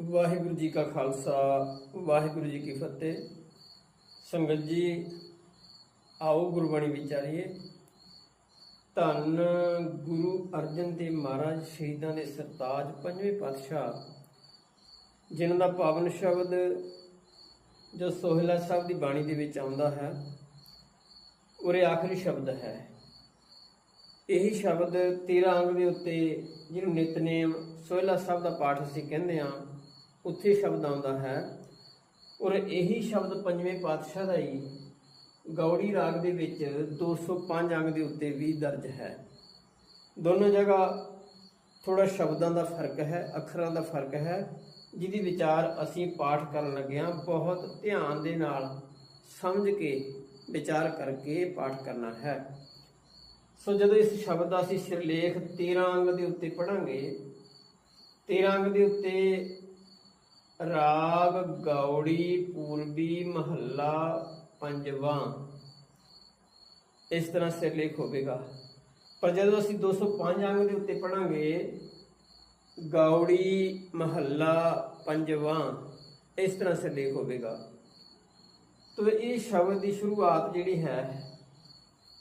ਵਾਹਿਗੁਰੂ ਜੀ ਕਾ ਖਾਲਸਾ, ਵਾਹਿਗੁਰੂ ਜੀ ਕੀ ਫਤਿਹ। ਸੰਗਤ ਜੀ, ਆਓ ਗੁਰਬਾਣੀ ਵਿਚਾਰੀਏ। ਧੰਨ ਗੁਰੂ ਅਰਜਨ ਦੇਵ ਮਹਾਰਾਜ ਸ਼ਹੀਦਾਂ ਦੇ ਸਰਤਾਜ ਪੰਜਵੇਂ ਪਾਤਸ਼ਾਹ, ਜਿਨ੍ਹਾਂ ਦਾ ਪਾਵਨ ਸ਼ਬਦ ਜੋ ਸੋਹਿਲਾ ਸਾਹਿਬ ਦੀ ਬਾਣੀ ਦੇ ਵਿੱਚ ਆਉਂਦਾ ਹੈ ਉਰੇ ਆਖਰੀ ਸ਼ਬਦ ਹੈ। ਇਹੀ ਸ਼ਬਦ 13 ਅੰਗ ਦੇ ਉੱਤੇ ਜਿਹਨੂੰ ਨਿਤਨੇਮ ਸੋਹਿਲਾ ਸਾਹਿਬ ਦਾ ਪਾਠ ਅਸੀਂ ਕਹਿੰਦੇ ਹਾਂ। ਉੱਥੇ ਸ਼ਬਦ ਆਉਂਦਾ ਹੈ। ਔਰ ਇਹੀ ਸ਼ਬਦ ਪੰਜਵੇਂ ਪਾਤਸ਼ਾਹ ਦਾ ਹੀ ਗੌੜੀ ਰਾਗ ਦੇ ਵਿੱਚ 205 ਅੰਗ ਦੇ ਉੱਤੇ ਵੀ ਦਰਜ ਹੈ। ਦੋਨੋਂ ਜਗ੍ਹਾ ਥੋੜਾ ਸ਼ਬਦਾਂ ਦਾ ਫ਼ਰਕ ਹੈ, ਅੱਖਰਾਂ ਦਾ ਫ਼ਰਕ ਹੈ, ਜਿਹਦੀ ਵਿਚਾਰ ਅਸੀਂ ਪਾਠ ਕਰਨ ਲੱਗਿਆਂ ਬਹੁਤ ਧਿਆਨ ਦੇ ਨਾਲ ਸਮਝ ਕੇ ਵਿਚਾਰ ਕਰਕੇ ਪਾਠ ਕਰਨਾ ਹੈ। ਸੋ ਜਦੋਂ ਇਸ ਸ਼ਬਦ ਦਾ ਅਸੀਂ ਸਿਰਲੇਖ 13 ਅੰਗ ਦੇ ਉੱਤੇ ਪੜਾਂਗੇ 13 ਅੰਗ ਦੇ ਉੱਤੇ ਰਾਗ ਗੌੜੀ ਪੂਰਬੀ ਮਹੱਲਾ ਪੰਜਵਾਂ। ਇਸ ਤਰ੍ਹਾਂ ਸਿਰਲੇਖ ਹੋਵੇਗਾ। ਪਰ ਜਦੋਂ ਅਸੀਂ 205 ਅੰਗ ਦੇ ਉੱਤੇ ਪੜਾਂਗੇ ਗੌੜੀ ਮਹੱਲਾ ਪੰਜਵਾਂ, ਇਸ ਤਰ੍ਹਾਂ ਸਿਰਲੇਖ ਹੋਵੇਗਾ। ਤੋ ਇਹ ਸ਼ਬਦ ਦੀ ਸ਼ੁਰੂਆਤ ਜਿਹੜੀ ਹੈ,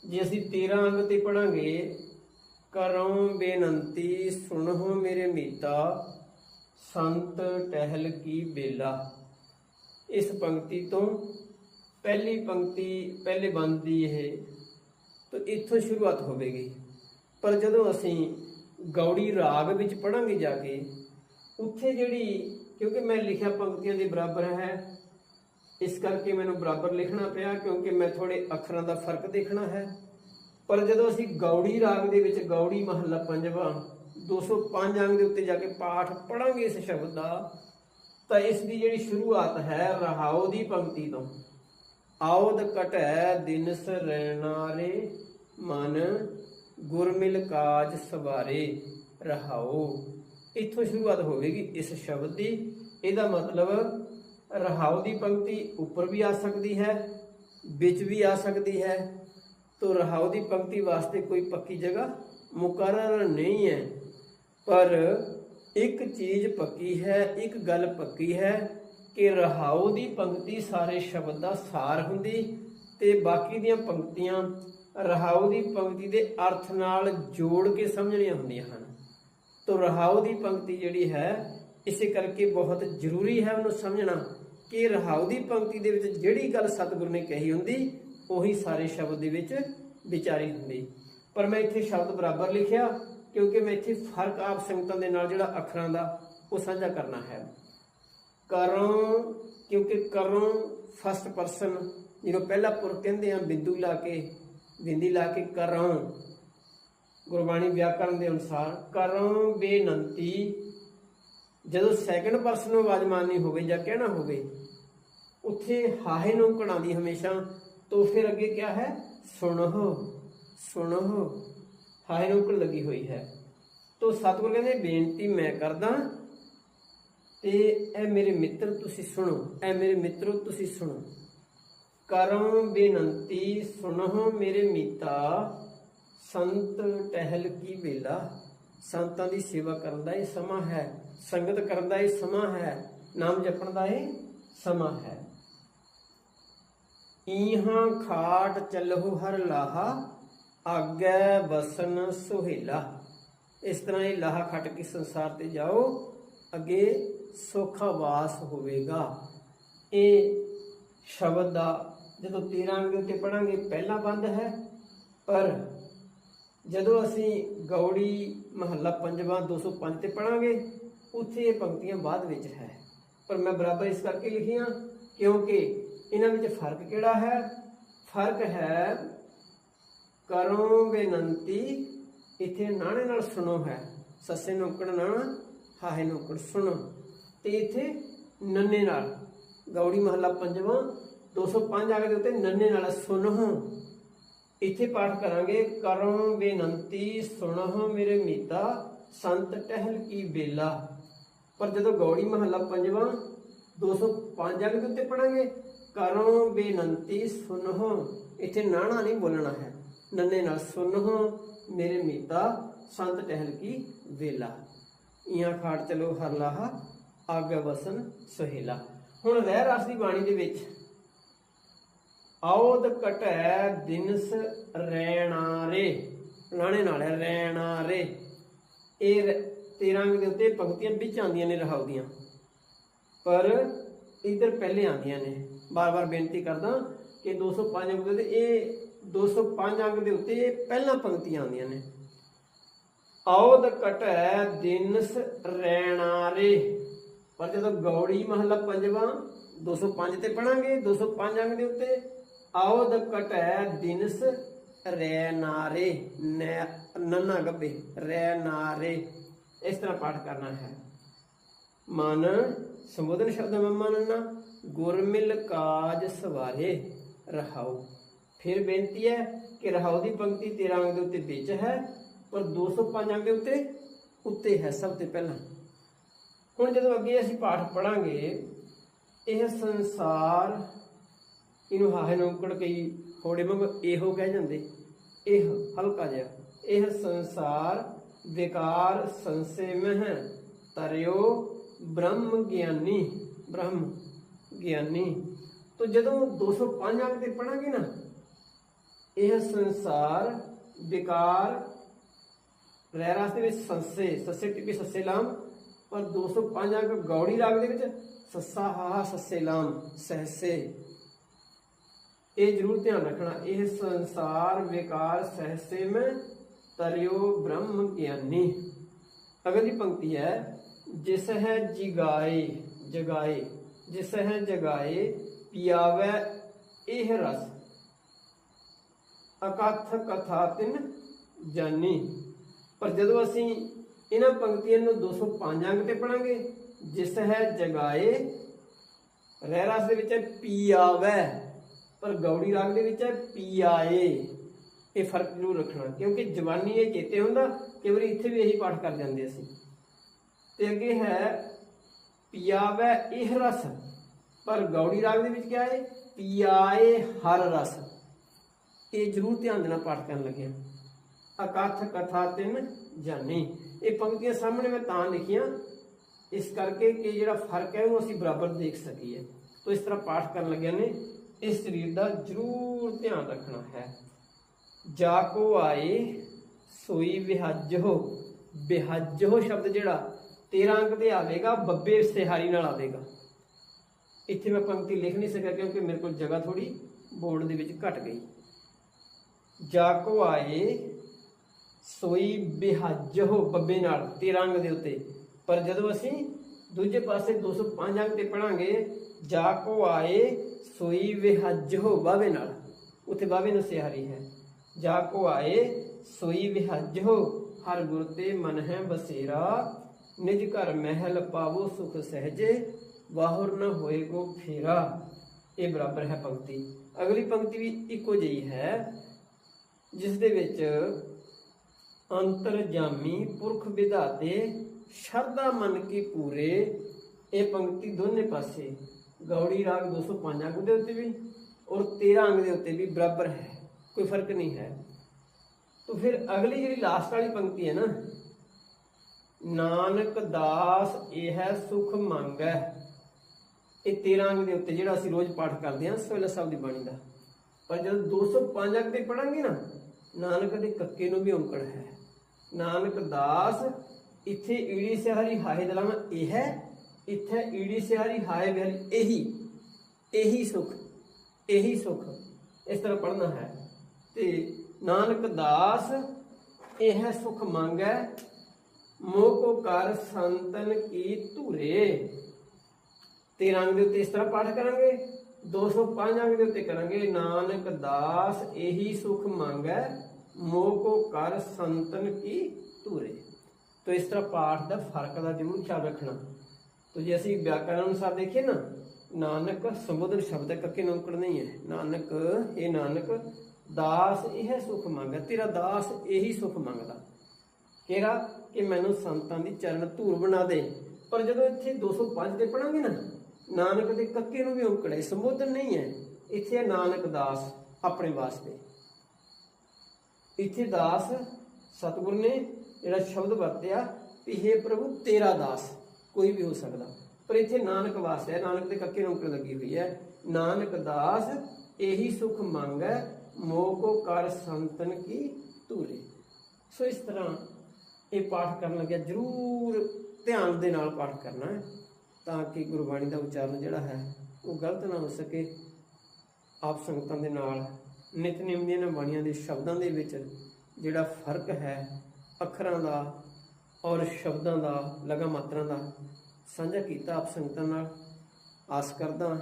ਜੇ ਅਸੀਂ 13 ਅੰਗ ਤੇ ਪੜਾਂਗੇ ਕਰਉ ਬੇਨੰਤੀ ਸੁਣੋ ਮੇਰੇ ਮੀਤਾ ਸੰਤ ਟਹਿਲ ਕੀ ਬੇਲਾ। ਇਸ ਪੰਕਤੀ ਤੋਂ ਪਹਿਲੀ ਪੰਕਤੀ, ਪਹਿਲੇ ਬੰਦ ਦੀ ਇਹ ਤਾਂ ਇੱਥੋਂ ਸ਼ੁਰੂਆਤ ਹੋਵੇਗੀ। ਪਰ ਜਦੋਂ ਅਸੀਂ ਗੌੜੀ ਰਾਗ ਵਿੱਚ ਪੜਾਂਗੇ ਜਾ ਕੇ, ਉੱਥੇ ਜਿਹੜੀ, ਕਿਉਂਕਿ ਮੈਂ ਲਿਖਿਆ ਪੰਕਤੀਆਂ ਦੇ ਬਰਾਬਰ ਹੈ, ਇਸ ਕਰਕੇ ਮੈਨੂੰ ਬਰਾਬਰ ਲਿਖਣਾ ਪਿਆ, ਕਿਉਂਕਿ ਮੈਂ ਥੋੜੇ ਅੱਖਰਾਂ ਦਾ ਫ਼ਰਕ ਦੇਖਣਾ ਹੈ। ਪਰ ਜਦੋਂ ਅਸੀਂ ਗੌੜੀ ਰਾਗ ਦੇ ਵਿੱਚ ਗੌੜੀ ਮਹੱਲਾ ਪੰਜਵਾਂ 205 ਅੰਗ ਦੇ ਉੱਤੇ ਜਾ ਕੇ ਪਾਠ ਪੜਾਂਗੇ ਇਸ ਸ਼ਬਦ ਦਾ, ਤਾਂ ਇਸ ਦੀ ਜਿਹੜੀ ਸ਼ੁਰੂਆਤ ਹੈ ਰਹਾਉ ਦੀ ਪੰਕਤੀ ਤੋਂ। ਆਉਦ ਕਟੈ ਦਿਨ ਸਰਣਾਰੇ ਮਨ ਗੁਰਮਿਲ ਕਾਜ ਸਵਾਰੇ ਰਹਾਉ ਇੱਥੋਂ ਸ਼ੁਰੂਆਤ ਹੋਵੇਗੀ ਇਸ ਸ਼ਬਦ ਦੀ। ਇਹਦਾ ਮਤਲਬ ਰਹਾਉ ਦੀ ਪੰਕਤੀ ਉੱਪਰ ਵੀ ਆ ਸਕਦੀ ਹੈ, ਵਿੱਚ ਵੀ ਆ ਸਕਦੀ ਹੈ। ਤੋ ਰਹਾਉ ਦੀ ਪੰਕਤੀ ਵਾਸਤੇ ਕੋਈ ਪੱਕੀ ਜਗ੍ਹਾ ਮੁਕਰਰ ਨਹੀਂ ਹੈ। ਪਰ ਇੱਕ ਚੀਜ਼ ਪੱਕੀ ਹੈ, ਇੱਕ ਗੱਲ ਪੱਕੀ ਹੈ ਕਿ ਰਹਾਉ ਦੀ ਪੰਕਤੀ ਸਾਰੇ ਸ਼ਬਦ ਦਾ ਸਾਰ ਹੁੰਦੀ ਤੇ ਬਾਕੀ ਦੀਆਂ ਪੰਕਤੀਆਂ ਰਹਾਉ ਦੀ ਪੰਕਤੀ ਦੇ ਅਰਥ ਨਾਲ ਜੋੜ ਕੇ ਸਮਝਣੀਆਂ ਹੁੰਦੀਆਂ ਹਨ। ਤੋ ਰਹਾਉ ਦੀ ਪੰਕਤੀ ਜਿਹੜੀ ਹੈ, ਇਸੇ ਕਰਕੇ ਬਹੁਤ ਜ਼ਰੂਰੀ ਹੈ ਉਹਨੂੰ ਸਮਝਣਾ ਕਿ ਰਹਾਉ ਦੀ ਪੰਕਤੀ ਦੇ ਵਿੱਚ ਜਿਹੜੀ ਗੱਲ ਸਤਿਗੁਰੂ ਨੇ ਕਹੀ ਹੁੰਦੀ, ਉਹੀ ਸਾਰੇ ਸ਼ਬਦ ਦੇ ਵਿੱਚ ਵਿਚਾਰੀ ਹੁੰਦੀ। ਪਰ ਮੈਂ ਇੱਥੇ ਸ਼ਬਦ ਬਰਾਬਰ ਲਿਖਿਆ ਕਿਉਂਕਿ ਮੈਂ ਇੱਥੇ ਫ਼ਰਕ ਆਪ ਸੰਗਤਾਂ ਦੇ ਨਾਲ ਜਿਹੜਾ ਅੱਖਰਾਂ ਦਾ, ਉਹ ਸਾਂਝਾ ਕਰਨਾ ਹੈ। ਕਰੋਂ, ਕਿਉਂਕਿ ਕਰੋਂ ਫਸਟ ਪਰਸਨ ਜਿਹਨੂੰ ਪਹਿਲਾ ਪੁਰਖ ਕਹਿੰਦੇ ਆ, ਬਿੰਦੂ ਲਾ ਕੇ, ਬਿੰਦੀ ਲਾ ਕੇ ਕਰੋਂ। ਗੁਰਬਾਣੀ ਵਿਆਕਰਨ ਦੇ ਅਨੁਸਾਰ ਕਰੋਂ ਬੇਨੰਤੀ, ਜਦੋਂ ਸੈਕੰਡ ਪਰਸਨ ਨੂੰ ਆਵਾਜ਼ ਮਾਰਨੀ ਹੋਵੇ ਜਾਂ ਕਹਿਣਾ ਹੋਵੇ, ਉੱਥੇ ਹਾਹੇ ਨੂੰ ਕਣਾਦੀ ਹਮੇਸ਼ਾ, ਤੋਂ ਫਿਰ ਅੱਗੇ ਕਿਆ ਹੈ? ਸੁਣੋ ਸੁਣੋ। ਹਾਹੇ ਨੂੰ ਲੱਗੀ ਹੋਈ ਹੈ। ਤੋਂ ਸਤਿਗੁਰ ਕਹਿੰਦੇ, ਬੇਨਤੀ ਮੈਂ ਕਰਦਾ ਤੇ ਇਹ ਮੇਰੇ ਮਿੱਤਰ ਤੁਸੀਂ ਸੁਣੋ, ਇਹ ਮੇਰੇ ਮਿੱਤਰੋ ਤੁਸੀਂ ਸੁਣੋ। ਕਰਮ ਬੇਨੰਤੀ ਸੁਣੋ ਮੇਰੇ ਮੀਤਾ, ਸੰਤ ਟਹਿਲ ਕੀ ਵੇਲਾ। ਸੰਤਾਂ ਦੀ ਸੇਵਾ ਕਰਨ ਦਾ ਇਹ ਸਮਾਂ ਹੈ, ਸੰਗਤ ਕਰਨ ਦਾ ਇਹ ਸਮਾਂ ਹੈ, ਨਾਮ ਜਪਣ ਦਾ ਇਹ ਸਮਾਂ ਹੈ। ਈਹਾਂ ਖਾਟ ਚੱਲੋ ਹਰ ਲਾਹਾ ਆਗੇ ਬਸਨ ਸੁਹੇਲਾ। ਇਸ ਤਰ੍ਹਾਂ ਇਹ ਲਾਹਾ ਖੱਟ ਕੇ ਸੰਸਾਰ ਤੇ ਜਾਓ, ਅੱਗੇ ਸੋਖਾ ਵਾਸ ਹੋਵੇਗਾ। ਇਹ ਸ਼ਬਦ ਦਾ ਜਦੋਂ 13 ਅੰਗ ਉੱਤੇ ਪੜਾਂਗੇ ਪਹਿਲਾ ਬੰਦ ਹੈ। ਪਰ ਜਦੋਂ ਅਸੀਂ ਗੌੜੀ ਮਹੱਲਾ ਪੰਜਵਾਂ 205 ਤੇ ਪੜਾਂਗੇ ਉੱਥੇ ਇਹ ਪੰਕਤੀਆਂ ਬਾਅਦ ਵਿੱਚ ਹੈ। ਪਰ ਮੈਂ ਬਰਾਬਰ ਇਸ ਕਰਕੇ ਲਿਖੀਆਂ, ਕਿਉਂਕਿ ਇਹਨਾਂ ਵਿੱਚ ਫ਼ਰਕ ਕਿਹੜਾ ਹੈ? ਫ਼ਰਕ ਹੈ ਕਰੋ ਬੇਨੰਤੀ ਇੱਥੇ ਨਾਣੇ ਨਾਲ ਸੁਣੋ ਹੈ। ਸੱਸੇ ਨੂੰ ਕੜਨਾ ਹਾਹੇ ਨੂੰ ਸੁਣੋ। ਤੇ ਇੱਥੇ ਨੰਨੇ ਨਾਲ, ਗੌੜੀ ਮਹੱਲਾ ਪੰਜਵਾਂ 205 ਆਗ ਦੇ ਉੱਤੇ ਨੰਨੇ ਨਾਲ ਸੁਣੋ। ਇੱਥੇ ਪਾਠ ਕਰਾਂਗੇ ਕਰੋ ਬੇਨੰਤੀ ਸੁਣੋ ਮੇਰੇ ਮੀਤਾ, ਸੰਤ ਟਹਿਲ ਕੀ ਬੇਲਾ। ਪਰ ਜਦੋਂ ਗੌੜੀ ਮਹੱਲਾ ਪੰਜਵਾਂ 205 ਆਗ ਦੇ ਉੱਤੇ ਪੜਾਂਗੇ ਕਰੋ ਬੇਨੰਤੀ ਸੁਣੋ। ਇੱਥੇ ਨਾਣਾ ਨਹੀਂ ਬੋਲਣਾ ਹੈ। ਨੰਨੇ ਨਾਲ ਸੁਣੋ ਮੇਰੇ ਮੀਤਾ ਸੰਤ ਟਹਿਲ ਕੀ ਵੇਲਾ। ਇਆਂ ਖਾੜ ਚਲੋ ਹਰ ਲਾਹਾ ਆਗੇ ਵਸਨ ਸੁਹੇਲਾ। ਹੁਣ ਰਹਿ ਰਸ ਦੀ ਬਾਣੀ ਦੇ ਵਿੱਚ ਆਉਦ ਕਟੈ ਦਿਨਸ ਰੈਣਾਰੇ ਲਾਣੇ ਨਾਲ ਹੈ, ਰੈਣਾਰੇ ਇਹ ਰ- ਤੇਰਾਂ ਅੰਗ ਦੇ ਉੱਤੇ ਪੰਕਤੀਆਂ ਵਿੱਚ ਆਉਂਦੀਆਂ ਨੇ ਰਹਾਉ ਦੀਆਂ। ਪਰ ਇਧਰ ਪਹਿਲੇ ਆਉਂਦੀਆਂ ਨੇ। ਬਾਰ-ਬਾਰ ਬੇਨਤੀ ਕਰਦਾ ਕਿ 205 ਅੰਗ ਦੇ ਇਹ 205 ਅੰਗ ਦੇ ਉੱਤੇ ਇਹ ਪਹਿਲਾਂ ਪੰਕਤੀਆਂ ਆਉਂਦੀਆਂ ਨੇ। ਆਉਦ ਕਟੈ ਦਿਨਸ ਰੈਣਾਰੇ ਪਰ ਜਦੋਂ ਗੌੜੀ ਮਹਲਾ ਪੰਜਵਾਂ 205 ਤੇ ਪੜਾਂਗੇ। 205 ਅੰਗ ਦੇ ਉੱਤੇ ਆਉਦ ਕਟੈ ਦਿਨਸ ਰੈਨਾਰੇ ਨੈ- ਨੰਨਾ ਗੱਬੇ ਰੈਨਾਰੇ ਇਸ ਤਰ੍ਹਾਂ ਪਾਠ ਕਰਨਾ ਹੈ। ਮਨ ਸੰਬੋਧਨ ਸ਼ਬਦ ਮੰਮਾ ਮੰਨਣਾ ਗੁਰਮਿਲ ਕਾਜ ਸਵਾਰੇ ਰਹਾਉ। ਫਿਰ ਬੇਨਤੀ ਹੈ ਕਿ ਰਹਾਉ ਦੀ ਪੰਕਤੀ 13 ਅੰਗ ਦੇ ਉੱਤੇ ਵਿੱਚ ਹੈ, ਪਰ 205 ਅੰਗ ਦੇ ਉੱਤੇ ਉੱਤੇ ਹੈ ਸਭ ਤੋਂ ਪਹਿਲਾਂ। ਹੁਣ ਜਦੋਂ ਅੱਗੇ ਅਸੀਂ ਪਾਠ ਪੜਾਂਗੇ ਇਹ ਸੰਸਾਰ ਇਹਨੂੰ ਹਾਹੇ ਨੂੰ ਕਈ ਥੋੜੇ ਮਗ ਇਹੋ ਕਹਿ ਜਾਂਦੇ। ਇਹ ਹਲਕਾ ਜਿਹਾ। ਇਹ ਸੰਸਾਰ ਵਿਕਾਰ ਸੰਸੇ ਮਹਿ ਤਰਿਓ ਬ੍ਰਹਮ ਗਿਆਨੀ। ਬ੍ਰਹਮ ਗਿਆਨੀ। ਤੋ ਜਦੋਂ 205 ਅੰਕ ਤੇ ਪੜਾਂਗੇ ਨਾ ਇਹ ਸੰਸਾਰ, ਵਿਕਾਰ, ਰਹਿ ਰਾਸ ਦੇ ਵਿੱਚ ਸੰਸੇ, ਸੱਸੇ ਟਿੱਪੀ ਸੱਸੇ ਲਾਮ, ਪਰ 205 ਅੰਕ ਗੌੜੀ ਰਾਗ ਦੇ ਵਿੱਚ ਸੱਸਾ ਹਾ ਸੱਸੇ ਲਾਮ, ਸਹਸੇ। ਇਹ ਜ਼ਰੂਰ ਧਿਆਨ ਰੱਖਣਾ, ਇਹ ਸੰਸਾਰ, ਵਿਕਾਰ, ਸਹਸੇ ਮੈਂ ਤਰਿਓ ਬ੍ਰਹਮ ਗਿਆਨੀ। ਅਗਲੀ ਪੰਕਤੀ ਹੈ, ਜਿਸ ਹੈ ਜਿਗਾਏ, ਜਗਾਏ, ਜਿਸ ਹੈ ਜਗਾਏ, ਪਿਆਵੇ ਇਹ ਰਸ। ਅਕਥ ਕਥਾ ਤਿਨ ਜਾਨੀ। ਪਰ ਜਦੋਂ ਅਸੀਂ ਇਹਨਾਂ ਪੰਕਤੀਆਂ ਨੂੰ 205 ਅੰਕ ਤੇ ਪੜਾਂਗੇ ਜਿਸ ਹੈ ਜਗਾਏ, ਰਹਿ ਰਸ ਦੇ ਵਿੱਚ ਹੈ ਪੀਆਵੇ ਪਰ ਗੌੜੀ ਰਾਗ ਦੇ ਵਿੱਚ ਹੈ ਪੀ ਆਏ। ਇਹ ਫ਼ਰਕ ਜ਼ਰੂਰ ਰੱਖਣਾ, ਕਿਉਂਕਿ ਜਵਾਨੀ ਇਹ ਚੇਤੇ ਹੁੰਦਾ, ਕਈ ਵਾਰੀ ਇੱਥੇ ਵੀ ਇਹੀ ਪਾਠ ਕਰ ਜਾਂਦੇ ਅਸੀਂ। ਤੇ ਅੱਗੇ ਹੈ ਪੀਆਵੇ ਇਹ ਰਸ, ਪਰ ਗੌੜੀ ਰਾਗ ਦੇ ਵਿੱਚ ਕਿਹਾ ਹੈ? ਪੀਆਏ ਹਰ ਰਸ। ਇਹ ਜ਼ਰੂਰ ਧਿਆਨ ਦੇਣਾ ਪਾਠ ਕਰਨ ਲੱਗਿਆ ਅਕਥ ਕਥਾ ਤਿਨ ਜਾਨੀ। ਇਹ ਪੰਕਤੀਆਂ ਸਾਹਮਣੇ ਮੈਂ ਤਾਂ ਲਿਖੀਆਂ। ਇਸ ਕਰਕੇ ਕਿ ਜਿਹੜਾ ਫ਼ਰਕ ਹੈ ਉਹ ਅਸੀਂ ਬਰਾਬਰ ਦੇਖ ਸਕੀਏ। ਤੋ ਇਸ ਤਰ੍ਹਾਂ ਪਾਠ ਕਰਨ ਲੱਗਿਆ ਨੇ, ਇਸ ਸਰੀਰ ਦਾ ਜ਼ਰੂਰ ਧਿਆਨ ਰੱਖਣਾ ਹੈ। ਜਾ ਕੋ ਆਏ, ਸੋਈ ਵਿਹਜੋ। ਵਿਹਜੋ ਸ਼ਬਦ ਜਿਹੜਾ 13 ਅੰਕ ਤੇ ਆਵੇਗਾ, ਬੱਬੇ ਸਿਹਾਰੀ ਨਾਲ ਆਵੇਗਾ। ਇੱਥੇ ਮੈਂ ਪੰਕਤੀ ਲਿਖ ਨਹੀਂ ਸਕਿਆ ਕਿਉਂਕਿ ਮੇਰੇ ਕੋਲ ਜਗ੍ਹਾ ਥੋੜੀ ਬੋਰਡ ਦੇ ਵਿੱਚ ਘਟ ਗਈ। ਜਾ ਕੋ ਆਏ, ਸੋਈ ਬਿਹਜੋ ਬੱਬੇ ਨਾਲ 13 ਅੰਗ ਦੇ ਉੱਤੇ। ਪਰ ਜਦੋਂ ਅਸੀਂ ਦੂਜੇ ਪਾਸੇ 205 ਅੰਗ ਤੇ ਪੜਾਂਗੇ ਜਾ ਕੋ ਆਏ, ਸੋਈ ਵਿਹਜੋ ਬਾਵੇ ਨਾਲ। ਉੱਥੇ ਬਾਵੇ ਨੂੰ ਸਿਹਾਰੀ ਹੈ। ਜਾ ਕੋ ਆਏ, ਸੋਈ ਵਿਹਜੋ ਹਰ ਗੁਰ ਤੇ ਮਨ ਹੈ ਬਸੇਰਾ। ਨਿਜ ਘਰ ਮਹਿਲ ਪਾਵੋ ਸੁਖ ਸਹਜੇ, ਵਾਹੁਰ ਨ ਹੋਏਗੋ ਫੇਰਾ। ਇਹ ਬਰਾਬਰ ਹੈ ਪੰਕਤੀ। ਅਗਲੀ ਪੰਕਤੀ ਵੀ ਇੱਕੋ ਜਿਹੀ ਹੈ। ਜਿਸ ਦੇ ਵਿੱਚ ਅੰਤਰਜਾਮੀ ਪੁਰਖ ਵਿਧਾਤੇ ਸ਼ਰਧਾ ਮਨ ਕੀ ਪੂਰੇ ਇਹ ਪੰਕਤੀ ਦੋਨੇ ਪਾਸੇ, ਗੌੜੀ ਰਾਗ 205 ਅੰਗ ਦੇ ਉੱਤੇ ਵੀ ਔਰ 13 ਅੰਗ ਦੇ ਉੱਤੇ ਵੀ ਬਰਾਬਰ ਹੈ, ਕੋਈ ਫ਼ਰਕ ਨਹੀਂ ਹੈ। ਤਾਂ ਫਿਰ ਅਗਲੀ ਜਿਹੜੀ ਲਾਸਟ ਵਾਲੀ ਪੰਕਤੀ ਹੈ ਨਾ, ਨਾਨਕ ਦਾਸ ਇਹ ਸੁਖ ਮੰਗੈ। ਇਹ 13 ਅੰਗ ਦੇ ਉੱਤੇ ਜਿਹੜਾ ਅਸੀਂ ਰੋਜ਼ ਪਾਠ ਕਰਦੇ ਹਾਂ, ਸਵੇਲਾ ਸਾਹਿਬ ਦੀ ਬਾਣੀ ਦਾ। ਪਰ ਜਦੋਂ 205 ਅੰਗ ਤੇ ਪੜਾਂਗੇ ਨਾ ਨਾਨਕ ਦੇ ਕੱਕੇ ਨੂੰ ਵੀ ਔਂਕੜ ਹੈ। ਨਾਨਕ ਦਾਸ, ਇੱਥੇ ਈੜੀ ਸਿਹਾਰੀ ਹਾਏ ਦਲਾਮ ਇਹ ਹੈ, ਇੱਥੇ ਈੜੀ ਸਿਹਾਰੀ ਹਾਏ ਬਹਿਲ ਇਹੀ ਇਹੀ ਸੁਖ ਇਹੀ ਸੁਖ ਇਸ ਤਰ੍ਹਾਂ ਪੜਨਾ ਹੈ। ਤੇ ਨਾਨਕ ਦਾਸ, ਇਹ ਹੈ ਸੁਖ ਮੰਗੈ, ਮੋਹ ਕੋ ਕਰ ਸੰਤਨ ਕੀ ਧੂਰੇ। ਤੇ ਰੰਗ ਦੇ ਉੱਤੇ ਇਸ ਤਰ੍ਹਾਂ ਪਾਠ ਕਰਾਂਗੇ। 205 ਅੰਗ ਦੇ ਉੱਤੇ ਕਰਾਂਗੇ। ਨਾਨਕ ਦਾਸ, ਇਹੀ ਸੁਖ ਮੰਗੈ, ਮੋਹ ਕੋ ਕਰ ਸੰਤਨ ਕੀ ਧੂਰੇ। ਤੋ ਇਸ ਤਰ੍ਹਾਂ ਪਾਠ ਦਾ ਫ਼ਰਕ ਦਾ ਜ਼ਰੂਰ ਖਿਆਲ ਰੱਖਣਾ। ਤੋ ਜੇ ਅਸੀਂ ਵਿਆਕਰਣ ਅਨੁਸਾਰ ਦੇਖੀਏ ਨਾ, ਨਾਨਕ ਸੰਬੋਧਨ ਸ਼ਬਦ ਕੱਕੇ ਨੌਕੜ ਨਹੀਂ ਹੈ। ਨਾਨਕ ਇਹ ਨਾਨਕ, ਦਾਸ, ਇਹ ਸੁਖ ਮੰਗਦਾ ਤੇਰਾ ਦਾਸ, ਇਹੀ ਸੁਖ ਮੰਗਦਾ। ਕਿਹੜਾ? ਕਿ ਮੈਨੂੰ ਸੰਤਾਂ ਦੀ ਚਰਨ ਧੂੜ ਬਣਾ ਦੇ। ਪਰ ਜਦੋਂ ਇੱਥੇ 205 ਤੇ ਪੜਾਂਗੇ ਨਾ ਨਾਨਕ ਦੇ ਕੱਕੇ ਨੂੰ ਵੀ ਔਂਕੜੇ ਸੰਬੋਧਨ ਨਹੀਂ ਹੈ। ਇੱਥੇ ਨਾਨਕ ਦਾਸ ਆਪਣੇ ਵਾਸਤੇ। ਇੱਥੇ ਦਾਸ ਸਤਿਗੁਰ ਨੇ ਜਿਹੜਾ ਸ਼ਬਦ ਵਰਤਿਆ ਵੀ हे ਪ੍ਰਭੂ, ਤੇਰਾ ਦਾਸ, ਕੋਈ ਵੀ ਹੋ ਸਕਦਾ। ਪਰ ਇੱਥੇ ਨਾਨਕ ਵਾਸ ਹੈ, ਨਾਨਕ ਦੇ ਕੱਕੇ ਨੂੰ ਉੱਪਰ ਲੱਗੀ ਹੋਈ ਹੈ। ਨਾਨਕ ਦਾਸ, ਇਹੀ ਸੁਖ ਮੰਗੈ, ਮੋਹ ਕੋ ਕਰ ਸੰਤਨ ਕੀ ਧੂਰੇ। ਸੋ ਇਸ ਤਰ੍ਹਾਂ ਇਹ ਪਾਠ ਕਰਨ ਲੱਗਿਆ। ਜਰੂਰ ਧਿਆਨ ਦੇ ਨਾਲ ਪਾਠ ਕਰਨਾ ਹੈ। ਤਾਂ ਕਿ ਗੁਰਬਾਣੀ ਦਾ ਉਚਾਰਨ ਜਿਹੜਾ ਹੈ, ਉਹ ਗਲਤ ਨਾ ਹੋ ਸਕੇ। ਆਪ ਸੰਗਤਾਂ ਦੇ ਨਾਲ ਨਿਤਨੇਮ ਦੀਆਂ ਇਹਨਾਂ ਬਾਣੀਆਂ ਦੇ ਸ਼ਬਦਾਂ ਦੇ ਵਿੱਚ ਜਿਹੜਾ ਫ਼ਰਕ ਹੈ, ਅੱਖਰਾਂ ਦਾ ਔਰ ਸ਼ਬਦਾਂ ਦਾ, ਲਗਾ ਮਾਤਰਾ ਦਾ, ਸਾਂਝਾ ਕੀਤਾ ਆਪ ਸੰਗਤਾਂ ਨਾਲ। ਆਸ ਕਰਦਾ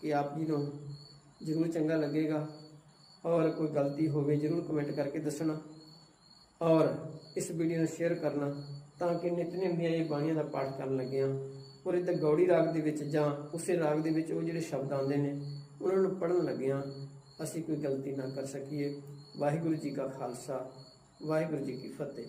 ਕਿ ਆਪ ਜੀ ਨੂੰ ਜ਼ਰੂਰ ਚੰਗਾ ਲੱਗੇਗਾ ਔਰ ਕੋਈ ਗਲਤੀ ਹੋਵੇ ਜ਼ਰੂਰ ਕਮੈਂਟ ਕਰਕੇ ਦੱਸਣਾ ਔਰ ਇਸ ਵੀਡੀਓ ਨੂੰ ਸ਼ੇਅਰ ਕਰਨਾ ਤਾਂ ਕਿ ਨਿਤਨੇਮ ਦੀਆਂ ਇਹ ਬਾਣੀਆਂ ਦਾ ਪਾਠ ਕਰਨ ਲੱਗੇ ਔਰ ਇਹਦਾ ਗੌੜੀ ਰਾਗ ਦੇ ਵਿੱਚ ਜਾਂ ਉਸੇ ਰਾਗ ਦੇ ਵਿੱਚ ਉਹ ਜਿਹੜੇ ਸ਼ਬਦ ਆਉਂਦੇ ਨੇ, ਉਹਨਾਂ ਨੂੰ ਪੜਨ ਲੱਗੇ ਹਾਂ ਅਸੀਂ ਕੋਈ ਗਲਤੀ ਨਾ ਕਰ ਸਕੀਏ। ਵਾਹਿਗੁਰੂ ਜੀ ਕਾ ਖਾਲਸਾ, ਵਾਹਿਗੁਰੂ ਜੀ ਕੀ ਫਤਿਹ।